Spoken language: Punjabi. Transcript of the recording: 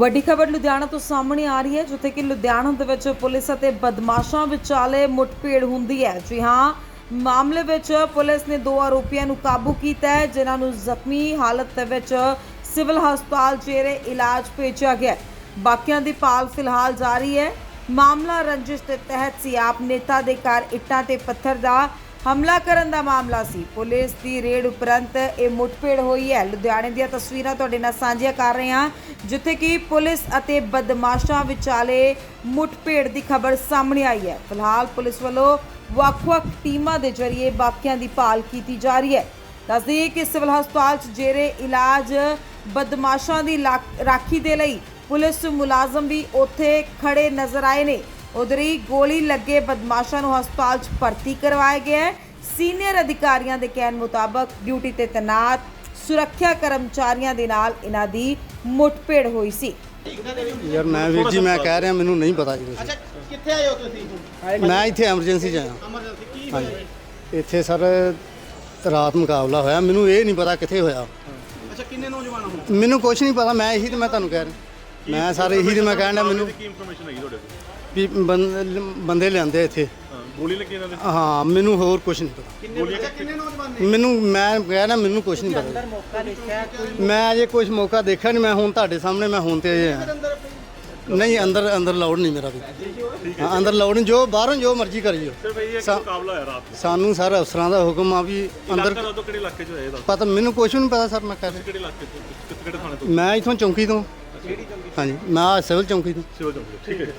ਵੱਡੀ ਖਬਰ ਲੁਧਿਆਣਾ ਤੋਂ ਸਾਹਮਣੇ ਆ ਰਹੀ ਹੈ, ਜਿੱਥੇ ਕਿ ਲੁਧਿਆਣਾ ਦੇ ਵਿੱਚ ਪੁਲਿਸ ਅਤੇ ਬਦਮਾਸ਼ਾਂ ਵਿਚਾਲੇ ਮੁੱਠਭੇੜ ਹੁੰਦੀ ਹੈ। ਜੀ ਹਾਂ, ਮਾਮਲੇ ਵਿੱਚ ਪੁਲਿਸ ਨੇ ਦੋ ਆਰੋਪੀਆਂ ਨੂੰ ਕਾਬੂ ਕੀਤਾ ਹੈ, ਜਿਨ੍ਹਾਂ ਨੂੰ ਜ਼ਖਮੀ ਹਾਲਤ ਦੇ ਵਿੱਚ ਸਿਵਲ ਹਸਪਤਾਲ ਜੇਰੇ ਇਲਾਜ ਭੇਜਿਆ ਗਿਆ ਬਾਕੀਆਂ ਦੀ ਭਾਲ ਫਿਲਹਾਲ ਜਾਰੀ ਹੈ। ਮਾਮਲਾ ਰੰਜਿਸ਼ ਦੇ ਤਹਿਤ ਸੀ। ਆਪ ਨੇਤਾ ਦੇ ਘਰ ਇੱਟਾਂ ਤੇ ਪੱਥਰ ਦਾ ਹਮਲਾ ਕਰਨ ਦਾ ਮਾਮਲਾ ਸੀ। ਪੁਲਿਸ ਦੀ ਰੇਡ ਉਪਰੰਤ ਇਹ ਮੁੱਠਭੇੜ ਹੋਈ ਹੈ। ਲੁਧਿਆਣੇ ਦੀਆਂ ਤਸਵੀਰਾਂ ਤੁਹਾਡੇ ਨਾਲ ਸਾਂਝੀਆਂ ਕਰ ਰਹੇ ਹਾਂ, ਜਿੱਥੇ ਕਿ ਪੁਲਿਸ ਅਤੇ ਬਦਮਾਸ਼ਾਂ ਵਿਚਾਲੇ ਮੁੱਠਭੇੜ ਦੀ ਖਬਰ ਸਾਹਮਣੇ ਆਈ ਹੈ। ਫਿਲਹਾਲ ਪੁਲਿਸ ਵੱਲੋਂ ਵੱਖ-ਵੱਖ ਟੀਮਾਂ ਦੇ ਜ਼ਰੀਏ ਬਾਕੀਆਂ ਦੀ ਭਾਲ ਕੀਤੀ ਜਾ ਰਹੀ ਹੈ। ਦੱਸਦੇ ਕਿ ਸਿਵਲ ਹਸਪਤਾਲ 'ਚ ਜੇਰੇ ਇਲਾਜ ਬਦਮਾਸ਼ਾਂ ਦੀ ਲਾ- ਰਾਖੀ ਦੇ ਲਈ ਪੁਲਿਸ ਮੁਲਾਜ਼ਮ ਵੀ ਉੱਥੇ ਖੜੇ ਨਜ਼ਰ ਆਏ ਨੇ। ਉਧਰੀ ਗੋਲੀ ਲੱਗੇ ਬਦਮਾਸ਼ਾਂ ਨੂੰ ਹਸਪਤਾਲ 'ਚ ਭਰਤੀ ਕਰਵਾਇਆ ਗਿਆ ਹੈ। ਸੀਨੀਅਰ ਅਧਿਕਾਰੀਆਂ ਦੇ ਕਹਿਣ ਮੁਤਾਬਕ ਡਿਊਟੀ ਤੇ ਤੈਨਾਤ ਸੁਰੱਖਿਆ ਕਰਮਚਾਰੀਆਂ ਦੇ ਨਾਲ ਇਹਨਾਂ ਦੀ ਮੁੱਠਭੇੜ ਹੋਈ ਸੀ। ਯਾਰ ਮੈਂ ਵੀਰ ਜੀ ਮੈਂ ਕਹਿ ਰਿਹਾ ਮੈਨੂੰ ਨਹੀਂ ਪਤਾ ਜੀ ਅੱਛਾ ਕਿੱਥੇ ਆਏ ਹੋ ਤੁਸੀਂ? ਮੈਂ ਇੱਥੇ ਐਮਰਜੈਂਸੀ 'ਚ ਆਇਆ। ਐਮਰਜੈਂਸੀ ਕੀ ਹੋਇਆ? ਜੀ? ਇੱਥੇ ਸਰ ਰਾਤ ਮੁਕਾਬਲਾ ਹੋਇਆ। ਮੈਨੂੰ ਇਹ ਨਹੀਂ ਪਤਾ ਕਿੱਥੇ ਹੋਇਆ। ਅੱਛਾ ਕਿੰਨੇ ਨੌਜਵਾਨ ਹੋ? ਮੈਨੂੰ ਕੁਝ ਨਹੀਂ ਪਤਾ ਮੈਂ ਇਹੀ ਤੇ ਮੈਂ ਤੁਹਾਨੂੰ ਕਹਿ ਰਿਹਾ। ਮੈਂ ਸਰ ਇਹੀ ਤੇ ਮੈਂ ਕਹਿਣ ਡਿਆ ਮੈਨੂੰ ਕੀ ਇਨਫੋਰਮੇਸ਼ਨ ਹੈਗੀ ਤੁਹਾਡੇ ਕੋਲ? ਵੀ ਬੰ- ਬੰਦੇ ਲਿਆਂਦੇ ਇੱਥੇ। ਹਾਂ ਗੋਲੀ ਲੱਗੀ ਇਹਨਾਂ ਦੇ? ਹਾਂ ਮੈਨੂੰ ਹੋਰ ਕੁਝ ਨਹੀਂ ਪਤਾ। ਕਿੰਨੇ ਅੱਛਾ ਕਿੰਨੇ ਨੌਜਵਾਨ ਨੇ? ਮੈਨੂੰ ਮੈਂ ਕਹਿ ਰਿਹਾ ਮੈਨੂੰ ਕੁਝ ਨਹੀਂ ਪਤਾ। ਮੈਂ ਅਜੇ ਕੁਝ ਮੌਕਾ ਦੇਖਿਆ ਨਹੀਂ ਮੈਂ ਹੁਣ ਤੁਹਾਡੇ ਸਾਹਮਣੇ ਮੈਂ ਹੁਣ ਤੇ ਆਇਆ। ਅੰਦਰ ਨਹੀਂ ਅੰਦਰ ਅੰਦਰ ਲਾਉਡ ਨਹੀਂ ਮੇਰਾ ਵੀ। ਹਾਂ, ਅੰਦਰ ਲਾਉਡ ਨਹੀਂ ਜੋ ਬਾਹਰੋਂ ਜੋ ਮਰਜ਼ੀ ਕਰੀਓ। ਸਿਰਫ ਇਹ ਹੈ ਕਿ ਸਾ- ਮੁਕਾਬਲਾ ਹੋਇਆ ਰਾਤ ਨੂੰ। ਸਾਨੂੰ ਸਰ ਅਫਸਰਾਂ ਦਾ ਹੁਕਮ ਆ ਵੀ ਅੰਦਰ ਇਲਾਕਾ ਦੱਸੋ ਕਿਹੜੇ ਇਲਾਕੇ 'ਚ ਹੋਇਆ ਇਹ ਦੱਸੋ। ਪਤਾ ਮੈਨੂੰ ਕੁਝ ਨਹੀਂ ਪਤਾ ਸਰ ਮੈਂ ਕਹਿ ਰਿਹਾ। ਕਿਹੜੇ ਇਲਾਕੇ 'ਚ ਕਿੱਥੇ ਕਿਹੜੇ ਥਾਣੇ ਤੋਂ? ਮੈਂ ਇਥੋਂ ਚੌਂਕੀ ਤੋਂ। ਹਾਂਜੀ ਮੈਂ ਆਹ ਸਿਵਲ ਚੌਂਕੀ ਤੋਂ ਸਿਵਲ ਚੌਂਕ ਤੋਂ। ਠੀਕ ਹੈ